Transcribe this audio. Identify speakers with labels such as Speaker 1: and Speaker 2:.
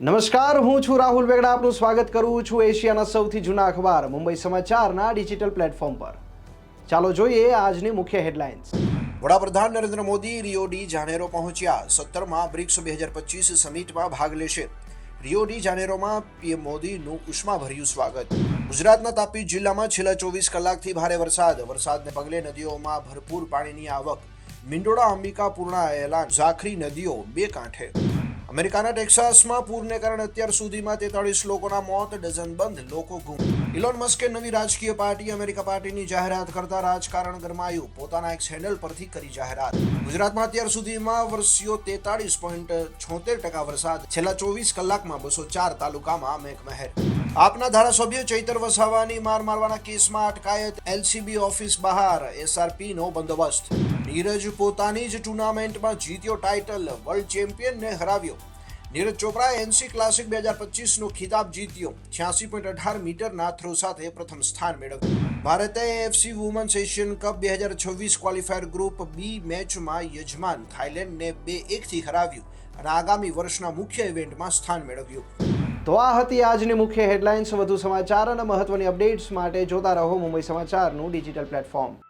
Speaker 1: નમસ્કાર, હું છું રાહુલ વેગડા. આપનું સ્વાગત કરું છું એશિયાના સૌથી જૂના અખબાર, મુંબઈ સમાચારના ડિજિટલ પ્લેટફોર્મ પર. ચાલો જોઈએ આજની મુખ્ય હેડલાઇન્સ.
Speaker 2: વડાપ્રધાન Narendra Modi Rio de Janeiro પહોંચ્યા. સત્તરમાં બ્રિક્સ બે હજાર પચીસ સમિટમાં ભાગ લેશે. રિયો ડી જાનેરોમાં પીએમ મોદીનું ઉષ્માભર્યું સ્વાગત. ગુજરાતના તાપી જિલ્લામાં છેલ્લા ચોવીસ કલાકથી ભારે વરસાદ. વરસાદને પગલે નદીઓમાં ભરપૂર પાણીની આવક. મિંડોળા અંબિકા પૂર્ણા એલાન. ઝાખરી નદીઓ બે કાંઠે. અમેરિકાના ટેક્સાસમાં પૂરને કારણે અત્યાર સુધીમાં તેતાળીસ લોકોના મોત, ડઝન બંધ, લોકો ગુમ. ઇલોન મસ્કે નવી રાજકીય પાર્ટી અમેરિકા પાર્ટીની જાહેરાત કરતા રાજકારણ ગરમાયું. પોતાના એક હેન્ડલ પરથી કરી જાહેરાત. ગુજરાતમાં અત્યાર સુધીમાં વરસ્યો તેતાળીસ પોઈન્ટ છોતેર ટકા વરસાદ. છેલ્લા ચોવીસ કલાકમાં બસો ચાર તાલુકામાં મેઘમહેર. આપના ધારાસભ્ય ચૈતર વસાવાની માર મારવાના કેસમાં અટકાયત. એલસીબી ઓફિસ બહાર. એસઆરપી નો બંદોબસ્ત. નીરજ પોતાની જ ટુર્નામેન્ટમાં જીત્યો ટાઇટલ. વર્લ્ડ ચેમ્પિયનને હરાવ્યો. નીરજ ચોપરાએ એનસી ક્લાસિક બે હજાર પચીસનો ખિતાબ જીત્યો. છ્યાસી પોઈન્ટ અઢાર મીટરના થ્રો સાથે પ્રથમ સ્થાન મેળવ્યું. ભારતે એફસી વુમન્સ એશિયન કપ બે હજાર છવ્વીસ ક્વોલિફાયર ગ્રુપ બી મેચમાં યજમાન થાઇલેન્ડને બે એકથી હરાવ્યું અને આગામી વર્ષના મુખ્ય ઇવેન્ટમાં સ્થાન મેળવ્યું.
Speaker 1: તો આ હતી આજની મુખ્ય હેડલાઇન્સ. વધુ સમાચાર અને મહત્વની અપડેટ્સ માટે જોતા રહો મુંબઈ સમાચારનું ડિજિટલ પ્લેટફોર્મ.